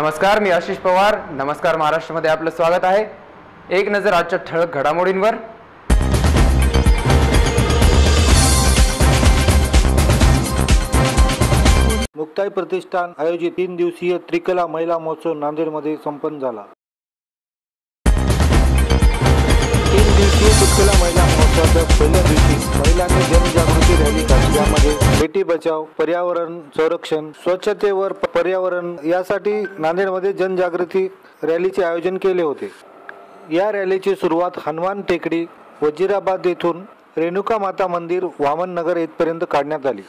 नमस्कार मी आशिष पवार. नमस्कार महाराष्ट्रामध्ये आपलं स्वागत आहे. एक नजर आजच्या ठळक घडामोडींवर. मुक्ताई प्रतिष्ठान आयोजित तीन दिवसीय त्रिकला महिला महोत्सव नांदेडमध्ये संपन्न झाला. तीन दिवसीय त्रिकला महिला महोत्सवाच्या पहिल्या दिवशी महिलांनी बेटी बचाव पर्यावरण संरक्षण स्वच्छतेवर पर्यावरण यासाठी नांदेडमध्ये जनजागृती रॅलीचे आयोजन केले होते. या रॅलीची सुरुवात हनुमान टेकडी वजिराबाद येथून रेणुका माता मंदिर वामन नगर येथपर्यंत काढण्यात आली.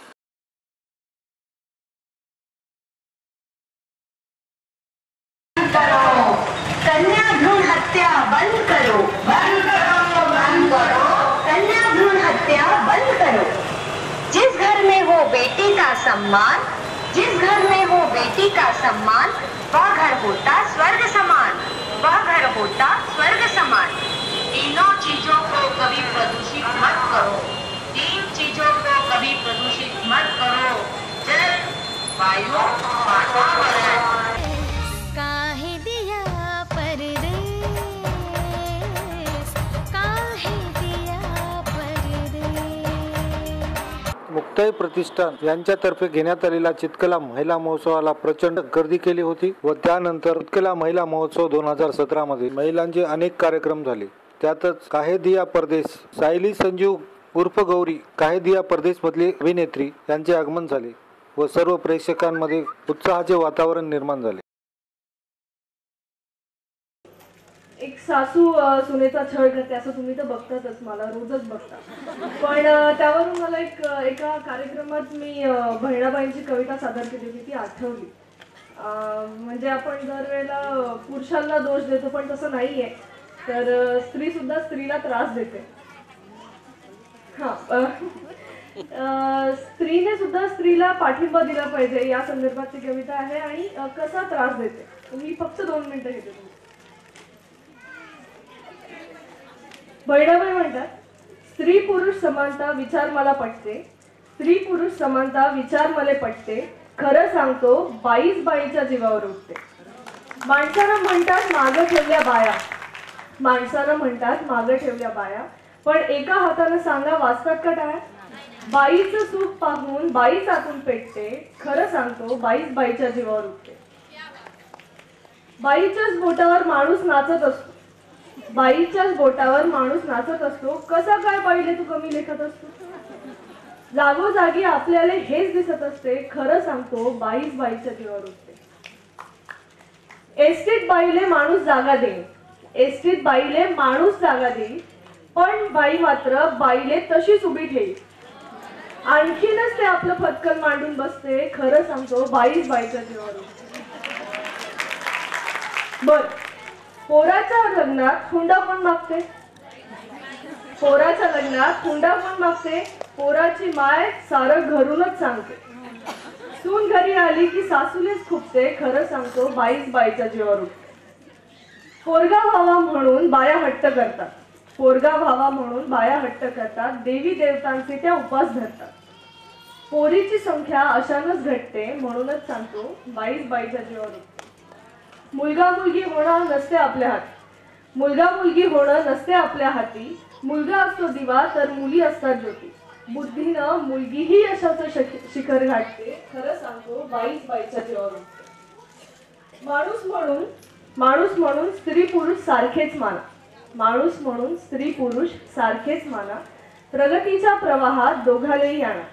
करो कन्या भ्रूण हत्या बंद करो. में हो बेटी का सम्मान, जिस घर में हो बेटी का सम्मान, वह घर होता स्वर्ग समान, वह घर होता स्वर्ग समान। तीनों चीज़ों को कभी प्रदूषित मत करो। तीन चीज़ों को कभी प्रदूषित मत करो। जल, वायु, वातावरण। मुक्ताई प्रतिष्ठान यांच्यातर्फे घेण्यात आलेला चितकला महिला महोत्सवाला प्रचंड गर्दी केली होती व त्यानंतर चितकला महिला महोत्सव दोन हजार सतरा मध्ये महिलांचे अनेक कार्यक्रम झाले. त्यातच काहेदिया परदेश सायली संजीव उर्फ गौरी काहेदिया परदेश मधली अभिनेत्री यांचे आगमन झाले व सर्व प्रेक्षकांमध्ये उत्साहाचे वातावरण निर्माण झाले. एक सासू सुनेचा छळ करते असं तुम्ही तर बघतातच मला रोजच बघता. पण त्यावरून मला एक एका कार्यक्रमात मी बहिणाबाईंची कविता सादर केली होती ती आठवली. म्हणजे आपण दरवेळेला पुरुषांना दोष देतो पण तसं नाहीये. तर स्त्री सुद्धा स्त्रीला त्रास देते. हा स्त्रीने सुद्धा स्त्रीला पाठिंबा दिला पाहिजे या संदर्भात ती कविता आहे आणि कसा त्रास देते. मी फक्त दोन मिनिटं घेते. तुमची. म्हणतात स्त्री पुरुष समानता विचार मला पटते. स्त्री पुरुष समानता विचार मला पटते. खरं सांगतो बाईच बाईच्या जीवावर उठते. माणसानं म्हणतात मागं ठेवल्या बाया. माणसानं म्हणतात मागं ठेवल्या बाया. पण एका हातानं सांगा वाचतात का टाळ्या? बाईचं सुख पाहून बाईच आतून पेटते. खरं सांगतो बाईच बाईच्या जीवावर उठते. बाईच्याच बोटावर माणूस नाचत असतो. बाईच्याच बोटावर माणूस नाचत असतो. कसा काय बाईले तू कमी लेखत असतो? जागोजागी आपल्याला हेच दिसत असते. खरं सांगतो बाईच बाईच्या जीवावर उठते. एसटीत बाईले माणूस जागा देईल एसटीत बाईले माणूस जागा देईल पण बाई मात्र बाईले तशीच उभी ठेईल आणखीनच ते आपलं फटकन मांडून बसते. खरं सांगतो बाईच बाईच्या जीवावर उठते. बर. पोराच्या लग्नात हुंडा पण मागते? पोराच्या लग्नात हुंडा पण मागते? पोराची माय सारं घरूनच सांगते. सून घरी आली की सासूलेच खुपते खरं सांगतो बाईच बाईच्या जीवावर उठते. पोरगा व्हावा म्हणून बाया हट्ट करतात. पोरगा व्हावा म्हणून बाया हट्ट करतात देवी देवतांचे त्या उपास धरतात. पोरीची संख्या अशानच घटते म्हणूनच सांगतो बाईच बाईच्या जीवावर उठते. मुलगा मुलगी होणं नसते आपल्या हाती. मुलगा मुलगी होणं नसते आपल्या हाती. मुलगा असतो दिवा तर मुली असतात ज्योती. बुद्धीनं मुलगीही यशाचं शिखर गाठते. खरं सांगतो बाईच बाईच्या जीवावर माणूस म्हणून माणूस म्हणून स्त्री पुरुष सारखेच माना. माणूस म्हणून स्त्री पुरुष सारखेच माना. प्रगतीच्या प्रवाहात दोघालेही आणा.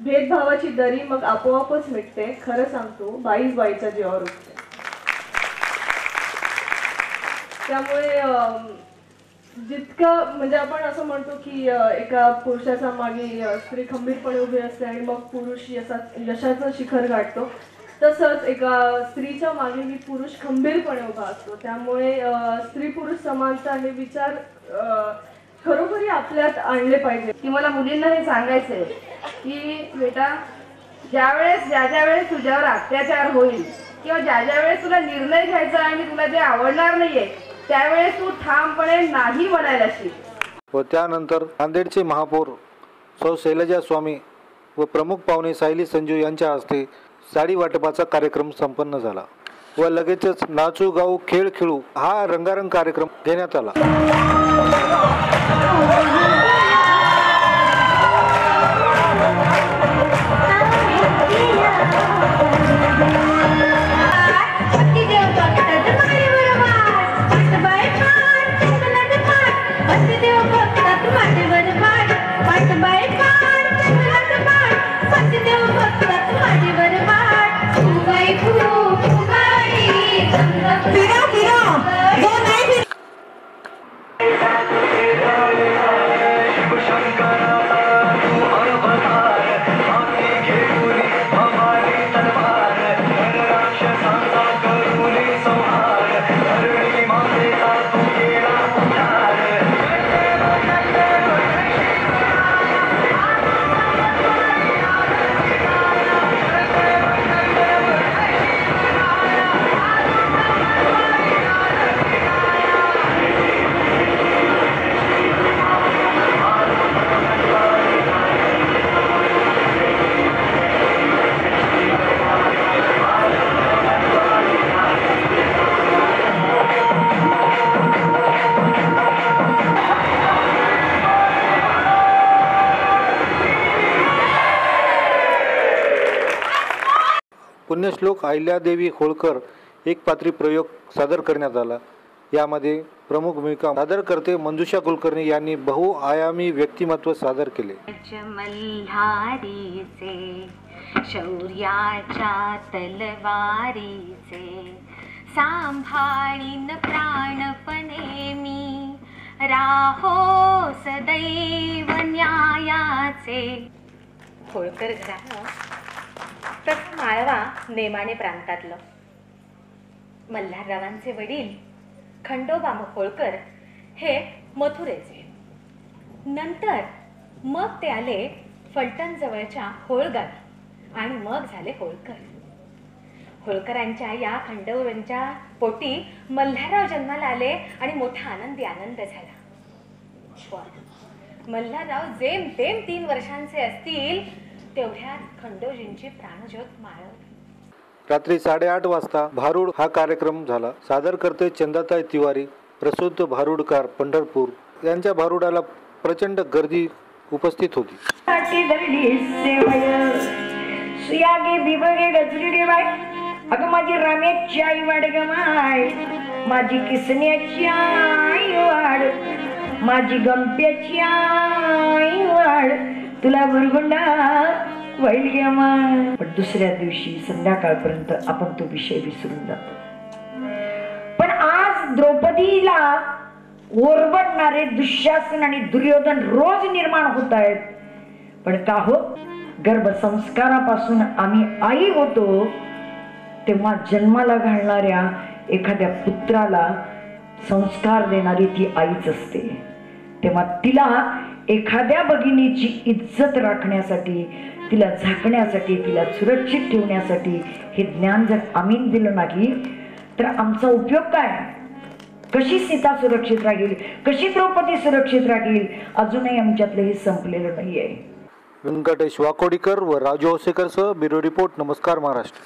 भेदभावाची दरी मग आपोआपच मिटते. खरं सांगतो बाईच बाईच्या जीवावर उठते. त्यामुळे जितकं म्हणजे आपण असं म्हणतो की एका पुरुषाच्या मागे स्त्री खंबीरपणे उभी असते आणि मग पुरुष यशा यशाचं शिखर गाठतो तसंच एका स्त्रीच्या मागे ही पुरुष खंबीरपणे उभा असतो. त्यामुळे स्त्री पुरुष समानता हे विचार खरोखरी आपल्यात आणले पाहिजे. की मला मुलींना हे सांगायचंय की बेटा ज्यावेळेस ज्या ज्या वेळेस तुझ्यावर अत्याचार होईल किंवा ज्या ज्या वेळेस तुला निर्णय घ्यायचा आणि तुला जे आवडणार नाहीये त्यावेळेस तू ठामपणे नाही म्हणायला शिक व त्यानंतर नांदेडचे महापौर सौ शैलजा स्वामी व प्रमुख पाहुणे सायली संजू यांच्या हस्ते साडी वाटपाचा कार्यक्रम संपन्न झाला व लगेचच नाचू गाऊ खेळ खेळू हा रंगारंग कार्यक्रम घेण्यात आला. पुण्यश्लोक अहिल्यादेवी होळकर एक पात्री प्रयोग सादर करण्यात आला. यामध्ये प्रमुख भूमिका सादर करते मंजुषा कुलकर्णी यांनी बहुआयामी व्यक्तिमत्व सादर केले. शौर्याच्या तलवारीचे सांभाळीन प्राणपणे मी राहो सदैव न्यायाचे. होळकर घराणं तसं माळवा नेमाने प्रांतातलं. मल्हाररावांचे वडील खंडोबा होळकर हे मथुरेचे. नंतर मग ते आले फलटण जवळच्या होळगावी आणि मग झाले होळकर. होळकरांच्या या खंडोबांच्या पोटी मल्हारराव जन्माला आले आणि मोठा आनंदी आनंद झाला. पण मल्हारराव जेमतेम तीन वर्षांचे असतील तेवढ्यात खंडोजींची प्राणज्योत माळवली रात्री साडेआठ वाजता भारूड हा कार्यक्रम झाला. सादर करते चंदाताई तिवारी प्रसिद्ध भारूडकार पंढरपूर. यांच्या भारुडाला प्रचंड गर्दी उपस्थित होती. अगं माझी रामेची आई वाड ग माय. माझी किसण्याची आई वाड माझी गंप्याची आई वाड तुला बुरगुंडा वैल गे पण दुसऱ्या दिवशी संध्याकाळपर्यंत आपण तो विषय विसरून जातो. पण आज द्रौपदीला ओरबडणारे दुःशासन आणि दुर्योधन रोज निर्माण होत आहेत पण का हो? गर्भसंस्कारापासून आम्ही आई होतो तेव्हा जन्माला घालणाऱ्या एखाद्या पुत्राला संस्कार देणारी ती आईच असते. तेव्हा तिला एखाद्या भगिनीची इज्जत राखण्यासाठी तिला झाकण्यासाठी तिला सुरक्षित ठेवण्यासाठी हे ज्ञान जर आम्ही दिलं नाही तर आमचा उपयोग काय? कशी सीता सुरक्षित राहील? कशी द्रौपदी सुरक्षित राहील? अजूनही आमच्यातलं हे संपलेलं नाही आहे व्यंकटेश वाकोडीकर व राजू होसेकरसह ब्युरो रिपोर्ट नमस्कार महाराष्ट्र.